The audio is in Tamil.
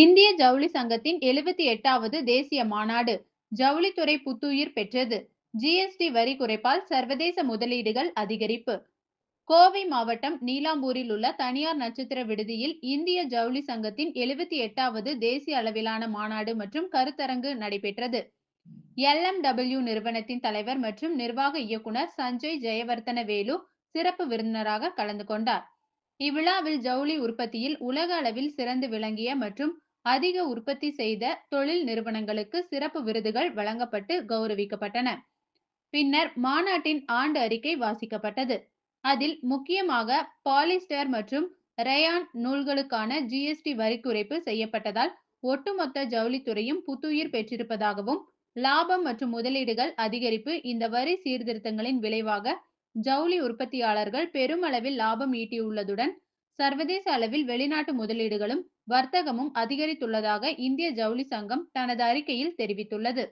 இந்திய ஜவுளி சங்கத்தின் எழுபத்தி எட்டாவது தேசிய மாநாடு ஜவுளித்துறை புத்துயிர் பெற்றது. ஜிஎஸ்டி வரி குறைப்பால் சர்வதேச முதலீடுகள் அதிகரிப்பு. கோவை மாவட்டம் நீலாம்பூரில் உள்ள தனியார் நட்சத்திர விடுதியில் இந்திய ஜவுளி சங்கத்தின் எழுபத்தி எட்டாவது தேசிய அளவிலான மாநாடு மற்றும் கருத்தரங்கு நடைபெற்றது. எல்எம்டபிள்யூ நிறுவனத்தின் தலைவர் மற்றும் நிர்வாக இயக்குனர் சஞ்சய் ஜெயவர்த்தன வேலு சிறப்பு விருந்தினராக கலந்து கொண்டார். இவ்விழாவில் ஜவுளி உற்பத்தியில் உலக அளவில் சிறந்து விளங்கிய மற்றும் அதிக உற்பத்தி செய்த தொழில் நிறுவனங்களுக்கு சிறப்பு விருதுகள் வழங்கப்பட்டு கௌரவிக்கப்பட்டன. பின்னர் மாநாட்டின் ஆண்டு அறிக்கை வாசிக்கப்பட்டது. அதில் முக்கியமாக பாலிஸ்டர் மற்றும் ரயான் நூல்களுக்கான ஜிஎஸ்டி வரி குறைப்பு செய்யப்பட்டதால் ஒட்டுமொத்த ஜவுளித்துறையும் புத்துயிர் பெற்றிருப்பதாகவும் லாபம் மற்றும் முதலீடுகள் அதிகரிப்பு இந்த வரி சீர்திருத்தங்களின் விளைவாக ஜவுளி உற்பத்தியாளர்கள் பெருமளவில் லாபம் ஈட்டியுள்ளதுடன் சர்வதேச அளவில் வெளிநாட்டு முதலீடுகளும் வர்த்தகமும் அதிகரித்துள்ளதாக இந்திய ஜவுளி சங்கம் தனது அறிக்கையில் தெரிவித்துள்ளது.